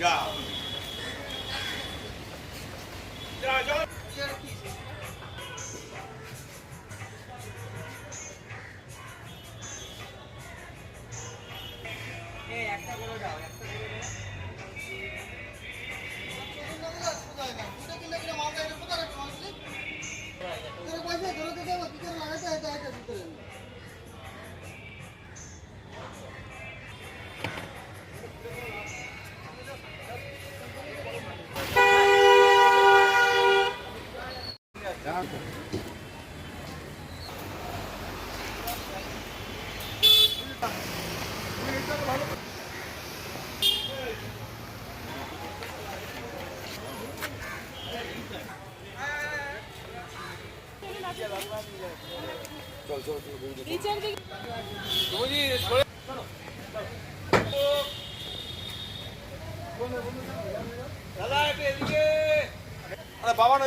go. একটা করে দাও একটা করে আরে বাবা না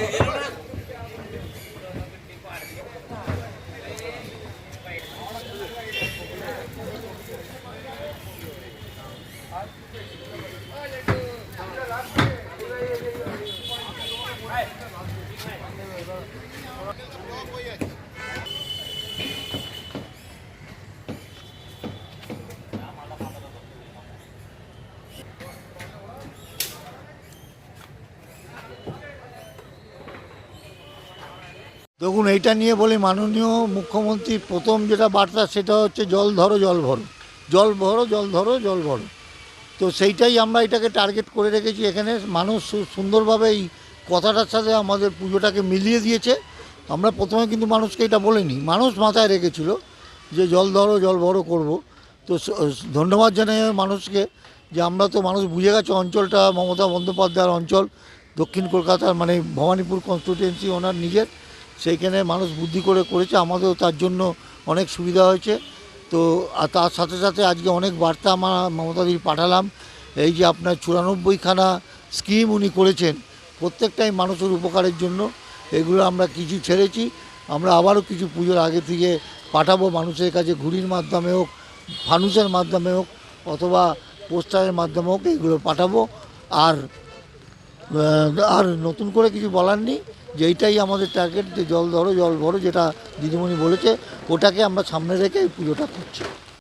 Gracias. দেখুন, এইটা নিয়ে বলি মাননীয় মুখ্যমন্ত্রীর প্রথম যেটা বার্তা সেটা হচ্ছে জল ধরো, জল ভরো। জল ভরো, জল ধরো, জল ভরো। তো সেইটাই আমরা এটাকে টার্গেট করে রেখেছি এখানে। মানুষ সুন্দরভাবে এই কথাটার সাথে আমাদের পুজোটাকে মিলিয়ে দিয়েছে। আমরা প্রথমে কিন্তু মানুষকে এটা বলিনি। মানুষ মাথায় রেখেছিল যে জল ধরো, জল ভরো, করব। তো ধন্যবাদ জানাই মানুষকে যে আমরা তো মানুষ বুঝে গেছে অঞ্চলটা, মমতা বন্দ্যোপাধ্যায়ের অঞ্চল, দক্ষিণ কলকাতার মানে ভবানীপুর কনস্টিটুয়েন্সি ওনার নিজের, সেইখানে মানুষ বুদ্ধি করে করেছে, আমাদেরও তার জন্য অনেক সুবিধা হয়েছে। তো আর তার সাথে সাথে আজকে অনেক বার্তা আমরা মমতাদি পাঠালাম। এই যে আপনার চুরানব্বইখানা স্কিম উনি করেছেন প্রত্যেকটাই মানুষের উপকারের জন্য এগুলো আমরা কিছু ছেড়েছি। আমরা আবারও কিছু পুজোর আগে থেকে পাঠাবো মানুষের কাছে, ঘুড়ির মাধ্যমে হোক, ফানুসের মাধ্যমে হোক, অথবা পোস্টারের মাধ্যমে হোক এগুলো পাঠাবো। আর আর নতুন করে কিছু বলার নেই, যে এইটাই আমাদের টার্গেট যে জল ধরো, জল ভরো, যেটা দিদিমণি বলেছে, ওটাকে আমরা সামনে রেখে এই পুজোটা করছি।